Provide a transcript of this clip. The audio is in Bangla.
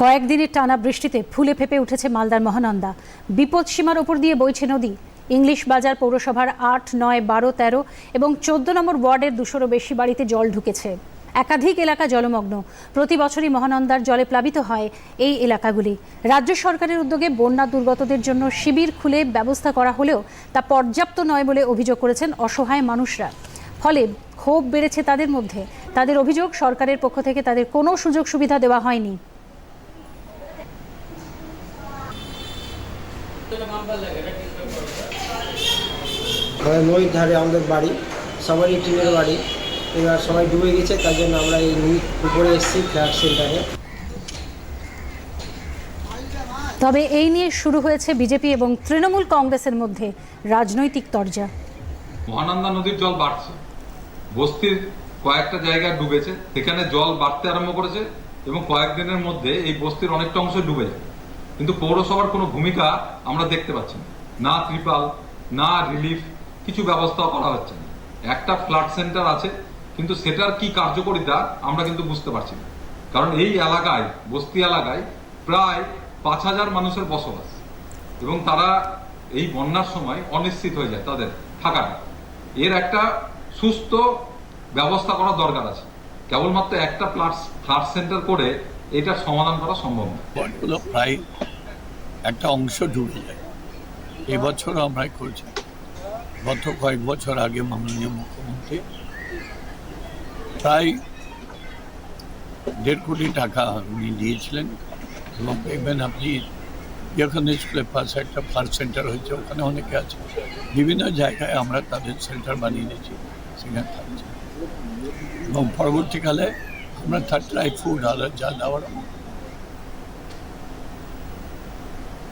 কয়েকদিনের টানা বৃষ্টিতে ফুলে ফেপে উঠেছে মালদার মহানন্দা। বিপদ সীমার ওপর দিয়ে বইছে নদী। ইংলিশ বাজার পৌরসভার আট, নয়, বারো, তেরো এবং চোদ্দ নম্বর ওয়ার্ডের দুশোরও বেশি বাড়িতে জল ঢুকেছে। একাধিক এলাকা জলমগ্ন। প্রতি বছরই মহানন্দার জলে প্লাবিত হয় এই এলাকাগুলি। রাজ্য সরকারের উদ্যোগে বন্যা দুর্গতদের জন্য শিবির খুলে ব্যবস্থা করা হলেও তা পর্যাপ্ত নয় বলে অভিযোগ করেছেন অসহায় মানুষরা। ফলে ক্ষোভ বেড়েছে তাদের মধ্যে। তাদের অভিযোগ সরকারের পক্ষ থেকে তাদের কোনো সুযোগ সুবিধা দেওয়া হয়নি। আমাদের নদীর ধারে আমাদের বাড়ি সবারই টিনের বাড়ি। এবার সবাই ডুবে গেছে তার জন্য আমরা এই নদীর উপরে এসেছি ফ্ল্যাট সেন্টারে। তবে এই নিয়ে শুরু হয়েছে বিজেপি এবং তৃণমূল কংগ্রেসের মধ্যে রাজনৈতিক তরজা। মহানন্দা নদীর জল বাড়ছে। বস্তির কয়েকটা জায়গা ডুবেছে। সেখানে জল বাড়তে আরম্ভ করেছে এবং কয়েকদিনের মধ্যে এই বস্তির অনেকটা অংশ ডুবে যায়। কিন্তু পৌরসভার কোনো ভূমিকা আমরা দেখতে পাচ্ছি না। ত্রিপাল, না রিলিফ কিছু ব্যবস্থা করা হচ্ছে না। একটা ফ্লাড সেন্টার আছে, কিন্তু সেটার কি কার্যকরিতা আমরা কিন্তু বুঝতে পারছি না। কারণ এই এলাকায়, বস্তি এলাকায় প্রায় পাঁচ হাজার মানুষের বসবাস। এবং তারা এই বন্যার সময় অনিশ্চিত হয়ে যায় তাদের থাকাটা। এর একটা সুস্থ ব্যবস্থা করা দরকার আছে। কেবলমাত্র একটা ফ্লাড ফ্লাড সেন্টার করে এটা সমাধান করা সম্ভব প্রায় একটা অংশ ডুবে যায়। এবছর আমরা করছি। গত কয়েক বছর আগে মাননীয় মুখ্যমন্ত্রী প্রায় দেড় কোটি টাকা উনি দিয়েছিলেন এবং দেখবেন আপনি যেখানে স্কুলের পাশে একটা ফার্স্ট সেন্টার হয়েছে, ওখানে অনেকে আছে। বিভিন্ন জায়গায় আমরা তাদের সেন্টার বানিয়ে দিয়েছি, সেখানে থাকছে। এবং পরবর্তীকালে मैं थर्ड लाइफ फूड ऑर्डर ज्यादा और